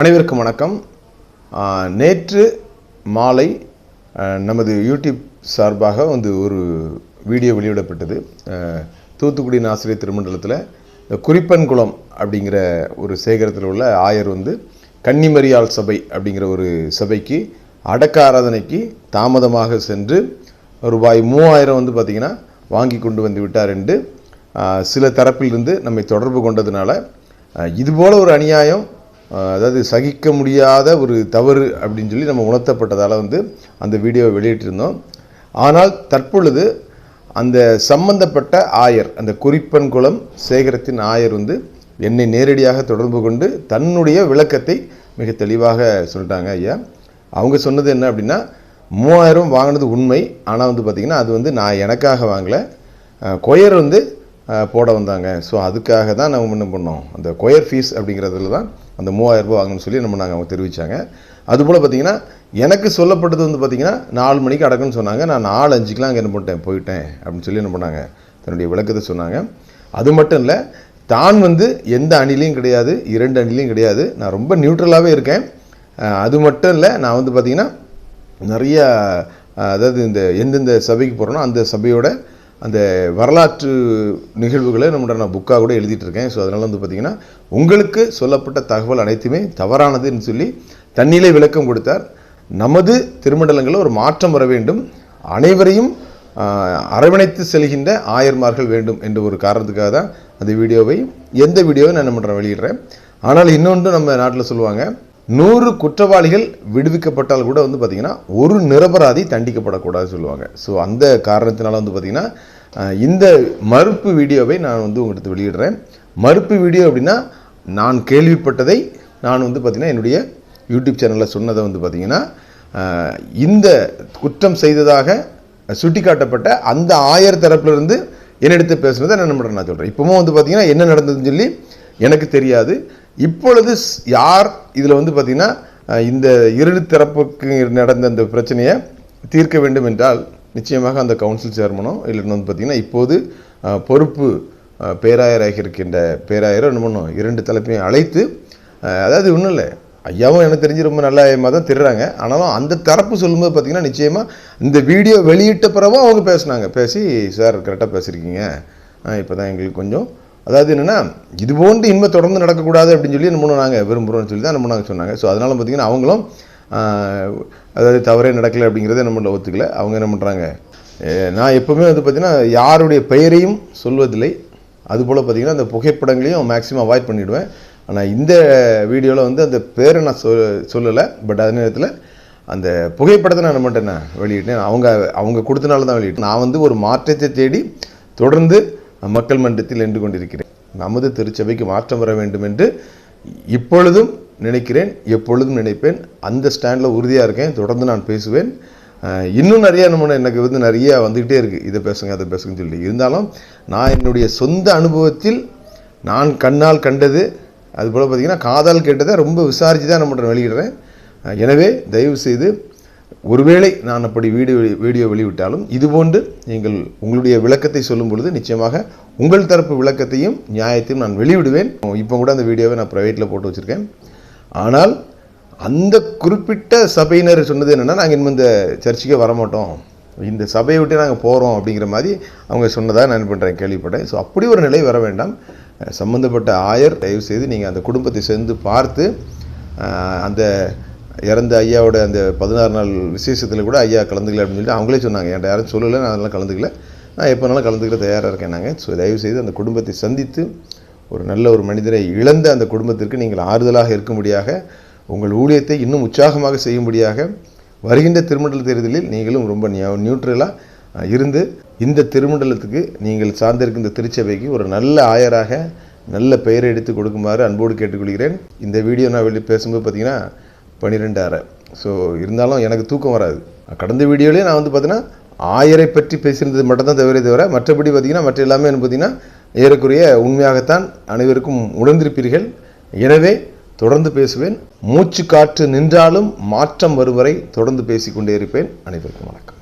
அனைவருக்கும் வணக்கம். நேற்று மாலை நமது யூடியூப் சார்பாக வந்து ஒரு வீடியோ வெளியிடப்பட்டது. தூத்துக்குடி ஆசிரியர் திருமண்டலத்தில் குறிப்பன்குளம் அப்படிங்கிற ஒரு சேகரத்தில் உள்ள ஆயர் வந்து கன்னிமரியால் சபை அப்படிங்கிற ஒரு சபைக்கு அடக்க ஆராதனைக்கு தாமதமாக சென்று ரூபாய் மூவாயிரம் வந்து பார்த்திங்கன்னா வாங்கி கொண்டு வந்து விட்டார் என்று சில தரப்பிலிருந்து நம்மை தொடர்பு கொண்டதுனால இதுபோல் இதுபோல ஒரு அநியாயம் அதாவது சகிக்க முடியாத ஒரு தவறு அப்படின்னு சொல்லி நம்ம உணர்த்தப்பட்டதால் வந்து அந்த வீடியோவை வெளியிட்டிருந்தோம். ஆனால் தற்பொழுது அந்த சம்பந்தப்பட்ட ஆயர் அந்த குறிப்பன்குளம் சேகரத்தின் ஆயர் வந்து என்னை நேரடியாக தொடர்பு கொண்டு தன்னுடைய விளக்கத்தை மிக தெளிவாக சொல்லிட்டாங்க ஐயா. அவங்க சொன்னது என்ன அப்படின்னா மூவாயிரம் வாங்கினது உண்மை. ஆனால் வந்து பார்த்திங்கன்னா அது வந்து நான் எனக்காக வாங்கலை. கொயர் வந்து போட வந்தாங்க. ஸோ அதுக்காக தான் நம்ம என்ன பண்ணோம்? அந்த கொயர் ஃபீஸ் அப்படிங்கிறதுல தான் அந்த மூவாயிரம் ரூபாய் ஆகணும்னு சொல்லி நம்ம நாங்கள் அவங்க தெரிவித்தாங்க அதுபோல் பார்த்தீங்கன்னா எனக்கு சொல்லப்பட்டது வந்து பார்த்திங்கன்னா நாலு மணிக்கு அடக்குன்னு சொன்னாங்க. நான் நாலு அஞ்சுக்கெலாம் அங்கே என்ன பண்ணிட்டேன்? போயிட்டேன் அப்படின்னு சொல்லி என்ன பண்ணாங்க? தன்னுடைய விளக்கத்தை சொன்னாங்க. அது மட்டும் இல்லை தான் வந்து எந்த அணிலையும் கிடையாது இரண்டு அணிலையும் கிடையாது. நான் ரொம்ப நியூட்ரலாகவே இருக்கேன். அது மட்டும் இல்லை நான் வந்து பார்த்திங்கன்னா நிறைய அதாவது இந்த எந்தெந்த சபைக்கு போகிறோனோ அந்த சபையோட அந்த வரலாற்று நிகழ்வுகளை நம்மளோட நான் புக்காக கூட எழுதிட்டு இருக்கேன் ஸோ அதனால் வந்து பார்த்திங்கன்னா உங்களுக்கு சொல்லப்பட்ட தகவல் அனைத்துமே தவறானதுன்னு சொல்லி தண்ணியிலே விளக்கம் கொடுத்தார். நமது திருமண்டலங்களில் ஒரு மாற்றம் வர வேண்டும். அனைவரையும் அரவணைத்து செல்கின்ற ஆயர்மார்கள் வேண்டும் என்ற ஒரு காரணத்துக்காக தான் அந்த வீடியோவை எந்த வீடியோவை நான் என்ன பண்ணுறேன் வெளியிடுறேன். ஆனால் இன்னொன்று நம்ம நாட்டில் சொல்லுவாங்க நூறு குற்றவாளிகள் விடுவிக்கப்பட்டால் கூட வந்து பார்த்திங்கன்னா ஒரு நிரபராதி தண்டிக்கப்படக்கூடாது சொல்லுவாங்க. ஸோ அந்த காரணத்தினால வந்து பார்த்திங்கன்னா இந்த மறுப்பு வீடியோவை நான் வந்து உங்களுக்கு வெளியிடுறேன். மறுப்பு வீடியோ அப்படின்னா நான் கேள்விப்பட்டதை நான் வந்து பார்த்திங்கன்னா என்னுடைய யூடியூப் சேனலில் சொன்னதை வந்து பார்த்திங்கன்னா இந்த குற்றம் செய்ததாக சுட்டிக்காட்டப்பட்ட அந்த ஆயர் தரப்பிலிருந்து என்னெடுத்து பேசுனதை நான் என்ன நான் சொல்கிறேன் இப்போவும் வந்து பார்த்திங்கன்னா என்ன நடந்ததுன்னு சொல்லி எனக்கு தெரியாது. இப்பொழுது யார் இதில் வந்து பார்த்திங்கன்னா இந்த இரு தரப்புக்கு நடந்த அந்த பிரச்சனையை தீர்க்க வேண்டும் என்றால் நிச்சயமாக அந்த கவுன்சில் சேர்மனோ இல்லைன்னு வந்து பார்த்திங்கன்னா இப்போது பொறுப்பு பேராயராக இருக்கின்ற பேராயரோ என்ன பண்ணும் இரண்டு தலைப்பையும் அழைத்து அதாவது ஒன்றும் இல்லை ஐயாவும் எனக்கு தெரிஞ்சு ரொம்ப நல்ல ஐயமாக தான் திருறாங்க ஆனாலும் அந்த தரப்பு சொல்லும்போது பார்த்திங்கன்னா நிச்சயமாக இந்த வீடியோ வெளியிட்ட பிறகும் அவங்க பேசினாங்க. பேசி சார் கரெக்டாக பேசியிருக்கீங்க. இப்போ தான் எங்களுக்கு கொஞ்சம் அதாவது என்னென்னா இது போன்று இனிமேல் தொடர்ந்து நடக்கக்கூடாது அப்படின்னு சொல்லி நம்ம நாங்கள் விரும்புகிறோம்னு சொல்லி தான் நம்ம நாங்கள் சொன்னாங்க. ஸோ அதனால் பார்த்திங்கன்னா அவங்களும் அதாவது தவறே நடக்கலை அப்படிங்கிறத நம்மள ஒத்துக்கல. அவங்க என்ன பண்ணுறாங்க நான் எப்போவுமே வந்து பார்த்திங்கன்னா யாருடைய பெயரையும் சொல்வதில்லை. அதுபோல் பார்த்திங்கன்னா அந்த புகைப்படங்களையும் மேக்ஸிமம் அவாய்ட் பண்ணிவிடுவேன் ஆனால் இந்த வீடியோவில் வந்து அந்த பேரை நான் சொ சொல்லலை. பட் அதே நேரத்தில் அந்த புகைப்படத்தை நான் என்ன பண்ணிட்டேன் வெளியிட்டேன். அவங்க அவங்க கொடுத்தனால தான் வெளியிட்டேன். நான் வந்து ஒரு மாற்றத்தை தேடி தொடர்ந்து மக்கள் மன்றத்தில் நின்று கொண்டிருக்கிறேன். நமது திருச்சபைக்கு மாற்றம் வர வேண்டும் என்று இப்பொழுதும் நினைக்கிறேன் எப்பொழுதும் நினைப்பேன். அந்த ஸ்டாண்டில் உறுதியாக இருக்கேன் தொடர்ந்து நான் பேசுவேன். இன்னும் நிறைய நம்ம எனக்கு வந்து நிறைய வந்துக்கிட்டே இருக்குது இதை பேசுங்க அதை பேசுங்கன்னு சொல்லி. இருந்தாலும் நான் என்னுடைய சொந்த அனுபவத்தில் நான் கண்ணால் கண்டது அதுபோல் பார்த்தீங்கன்னா காதால் கேட்டதை ரொம்ப விசாரித்து தான் நம்ம வெளியிடுறேன். எனவே தயவு செய்து ஒருவேளை நான் அப்படி வீடியோ வீடியோ வெளியிட்டாலும் இதுபோன்று நீங்கள் உங்களுடைய விளக்கத்தை சொல்லும் பொழுது நிச்சயமாக உங்கள் தரப்பு விளக்கத்தையும் நியாயத்தையும் நான் வெளியிடுவேன். இப்போ கூட அந்த வீடியோவை நான் ப்ரைவேட்டில் போட்டு வச்சுருக்கேன். ஆனால் அந்த குறிப்பிட்ட சபையினர் சொன்னது என்னென்னா நாங்கள் இனிமே இந்த சர்ச்சுக்கே வரமாட்டோம். இந்த சபையை விட்டு நாங்கள் போகிறோம் அப்படிங்கிற மாதிரி அவங்க சொன்னதாக நான் என்ன பண்ணுறேன் கேள்விப்பட்டேன் ஸோ அப்படி ஒரு நிலை வர வேண்டாம். சம்மந்தப்பட்ட ஆயர் தயவு செய்து நீங்கள் அந்த குடும்பத்தை சேர்ந்து பார்த்து அந்த இறந்த ஐயாவோட அந்த பதினாறு நாள் விசேஷத்தில் கூட ஐயா கலந்துக்கல அப்படின்னு சொல்லிட்டு அவங்களே சொன்னாங்க. என்கிட்ட யாரும் சொல்லலை நான் அதெல்லாம் கலந்துக்கல. நான் எப்போனாலும் கலந்துக்கிற தயாராக இருக்கேன் நாங்கள் ஸோ தயவு செய்து அந்த குடும்பத்தை சந்தித்து ஒரு நல்ல ஒரு மனிதரை இழந்த அந்த குடும்பத்திற்கு நீங்கள் ஆறுதலாக இருக்கும்படியாக உங்கள் ஊழியத்தை இன்னும் உற்சாகமாக செய்யும்படியாக வருகின்ற திருமண்டல தேர்தலில் நீங்களும் ரொம்ப நியூட்ரலாக இருந்து இந்த திருமண்டலத்துக்கு நீங்கள் சார்ந்திருக்கின்ற இந்த திருச்சபைக்கு ஒரு நல்ல ஆயராக நல்ல பெயரை எடுத்து கொடுக்குமாறு அன்போடு கேட்டுக்கொள்கிறேன். இந்த வீடியோ நான் வெளியே பேசும்போது பார்த்தீங்கன்னா பன்னிரெண்டு அரை ஸோ இருந்தாலும் எனக்கு தூக்கம் வராது. கடந்த வீடியோலேயே நான் வந்து பார்த்தீங்கன்னா ஆயரை பற்றி பேசியிருந்தது மட்டும்தான் தவிர தவிர மற்றபடி பார்த்திங்கன்னா மற்ற எல்லாமே பார்த்திங்கன்னா பார்த்தீங்கன்னா ஏறக்குறைய உண்மையாகத்தான் அனைவருக்கும் உணர்ந்திருப்பீர்கள். எனவே தொடர்ந்து பேசுவேன். மூச்சு காற்று நின்றாலும் மாற்றம் வரும் வரை தொடர்ந்து பேசிக்கொண்டே இருப்பேன். அனைவருக்கும் வணக்கம்.